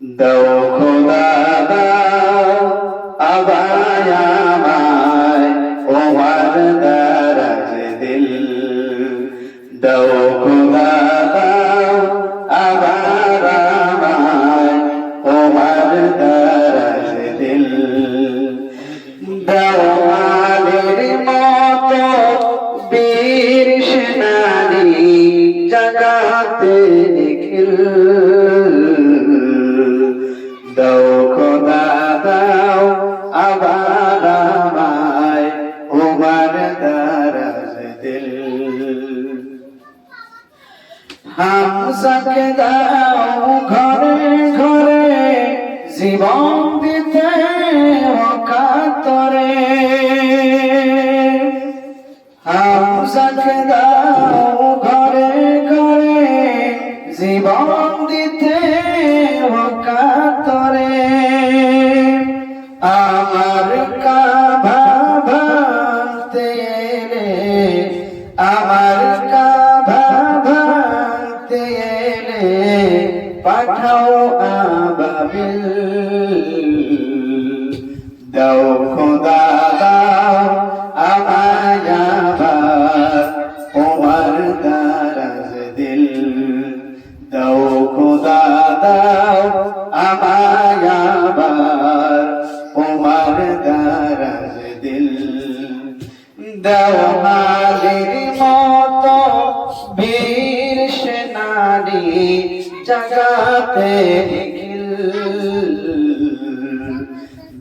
দাও খোদা, দাও আবায় আমায় ওমার দারাজ দিল দাও খোদা, দাও আবার আমায় ওমার দারাজ দিল দেওয়ালের মতো বীর সেনানি, জাগাতে নিখিল। হামসাকে দাও ঘরে ঘরে জীবন দিতে অকাতরে। হামসাকে দাও ঘরে ঘরে জীবন পাঠাও আবাবিল। দাও খোদা, দাও আমায় আবার দারাজ দিল। দাও খোদা, দাও আমায় আবার দারাজ দিল। দাও মালির মতো বীর সেনানি জাগাতে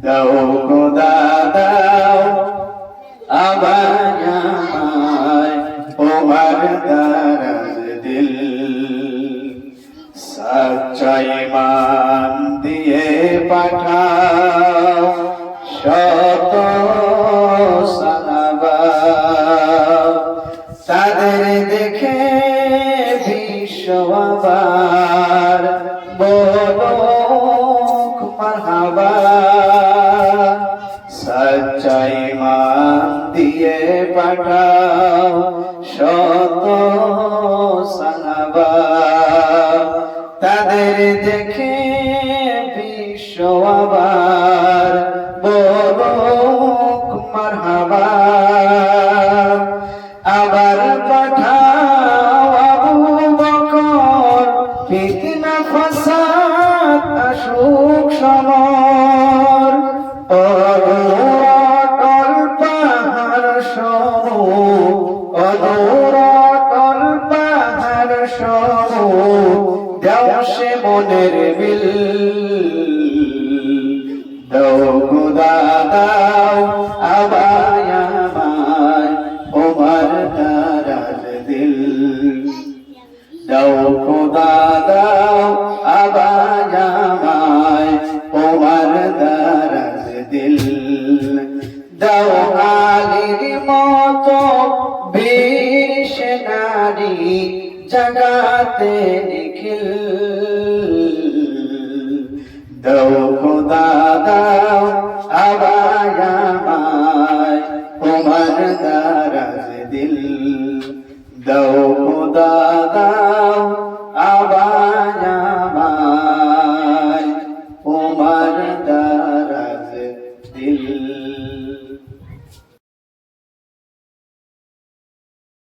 দাও গো দাও আবার বিশ্ববার বলো মারহাবা। সচ্চাই মান দিয়ে পাঠাও শত সানাবা তাদের দেখে বিশ্ব আবার বলুক মারহাবা। মনের বিল দাও খুদা দাও আবায় আমায় ওমার দারাজ দিল। দাও খোদা দাও আবাজ আমায় ওমার দারাজ দিল। দাও আলির মতো বীর সেনানি, জাগাতে নিখিল। দাও খোদা দাও আবাজ আমায় ওমার দারাজ দিল। দাও খোদা আবার